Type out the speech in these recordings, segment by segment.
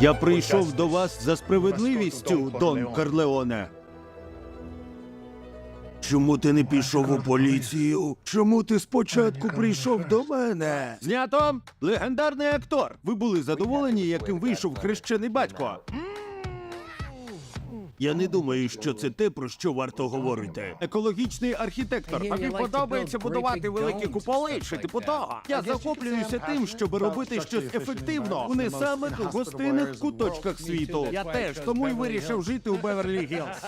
Я прийшов до вас за справедливістю, Дон Карлеоне. Чому ти не пішов у поліцію? Чому ти спочатку прийшов до мене? Знято! Легендарний актор. Ви були задоволені, яким вийшов хрещений батько. Я не думаю, що це те, про що варто говорити. Екологічний архітектор. Тобі подобається будувати великі куполи чи типу того. Я захоплююся тим, щоб робити щось ефективно у не самих гостинних куточках світу. Я теж, тому й вирішив жити у Беверлі Гілз.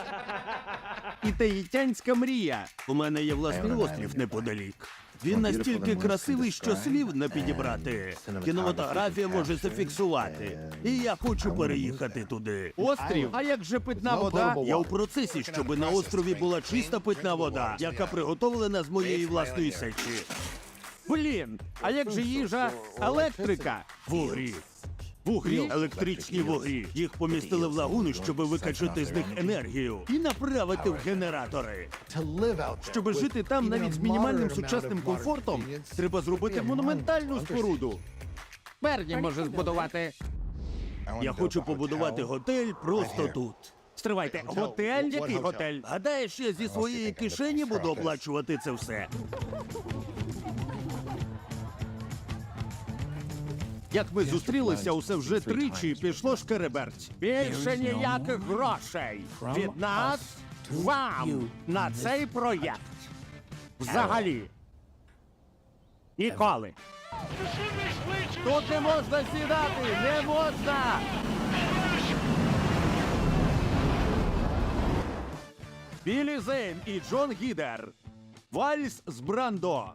І таїтянська мрія. У мене є власний острів неподалік. Він настільки красивий, що слів не підібрати. Кінематографія може зафіксувати. І я хочу переїхати туди. Острів? А як же питна вода? Я у процесі, щоб на острові була чиста питна вода, яка приготовлена з моєї власної сечі. Блін, а як же їжа? Електрика? Вугрі. Вугрі, електричні вугрі. Їх помістили в лагуну, щоб викачати з них енергію і направити в генератори. Щоб жити там навіть з мінімальним сучасним комфортом, треба зробити монументальну споруду. Берні може збудувати. Я хочу побудувати готель просто тут. Стривайте, готель? Який готель? Гадаєш, я зі своєї кишені буду оплачувати це все. Як ми зустрілися, усе вже тричі пішло шкереберть. Більше ніяких грошей від нас вам на цей проєкт. Взагалі. Ніколи. Тут не можна сідати! Не можна! Білі Зейн і Джон Гідер. Вальс з Брандо.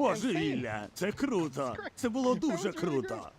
Божевілля, це круто. Це було дуже круто.